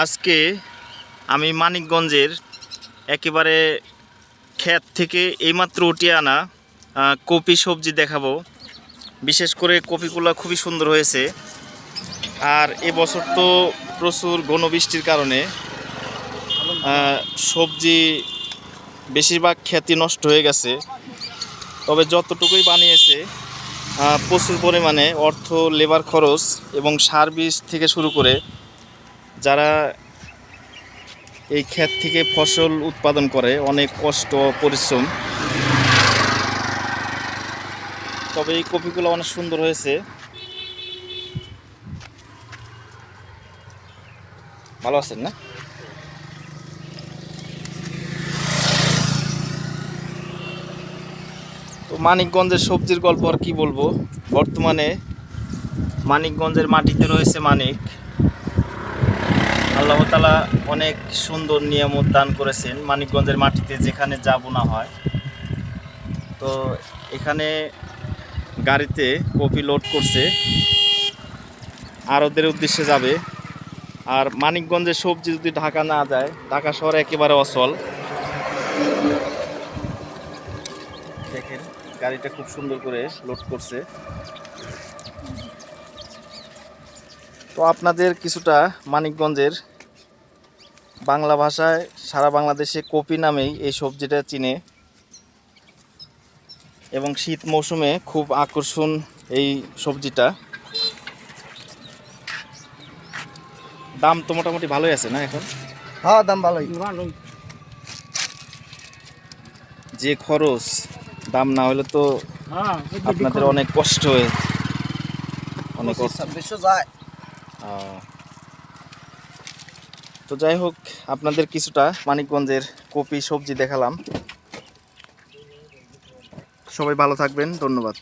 আজকে আমি মানিকগঞ্জের একেবারে ক্ষেত থেকে এইমাত্র উঠিয়ে আনা কপি সবজি দেখাবো। বিশেষ করে কপিগুলো খুবই সুন্দর হয়েছে। আর এবছর তো প্রচুর ঘনবৃষ্টির কারণে সবজি বেশিরভাগ খ্যাতি নষ্ট হয়ে গেছে। তবে যতটুকুই বানিয়েছে প্রচুর পরিমাণে অর্থ, লেবার খরচ এবং সার বীজ থেকে শুরু করে যারা এই ক্ষেত থেকে ফসল উৎপাদন করে, অনেক কষ্ট পরিশ্রম। তবে এই কপিগুলো অনেক সুন্দর হয়েছে। ভালো আছেন না? তো মানিকগঞ্জের সবজির গল্প আর কি বলব? বর্তমানে মানিকগঞ্জের মাটিতে রয়েছে মানিক। আল্লাহ তালা অনেক সুন্দর নিয়ামত দান করেছেন মানিকগঞ্জের মাটিতে যেখানে যাব না হয়। তো এখানে গাড়িতে কপি লোড করছে। আরবদের উদ্দেশ্যে যাবে। আর মানিকগঞ্জের সবজি যদি ঢাকা না যায়, ঢাকা শহরে একেবারে অচল। দেখেন, গাড়িটা খুব সুন্দর করে লোড করছে। তো আপনাদের কিছুটা মানিকগঞ্জের বাংলা ভাষায় সারা বাংলাদেশে কপি নামেই এই সবজিটা চিনে। এবং শীত মৌসুমে খুব আকর্ষণ এই সবজিটা। দাম তো মোটামুটি ভালোই আছে না এখন? হ্যাঁ দাম ভালোই। যে খরচ দাম না হলে তো হ্যাঁ আপনাদের অনেক কষ্ট হয়ে। অনেক ছাব্বিশশো যায়। তো যাই হোক আপনাদের কিছুটা মানিকগঞ্জের কপি সবজি দেখালাম। সবাই ভালো থাকবেন ধন্যবাদ।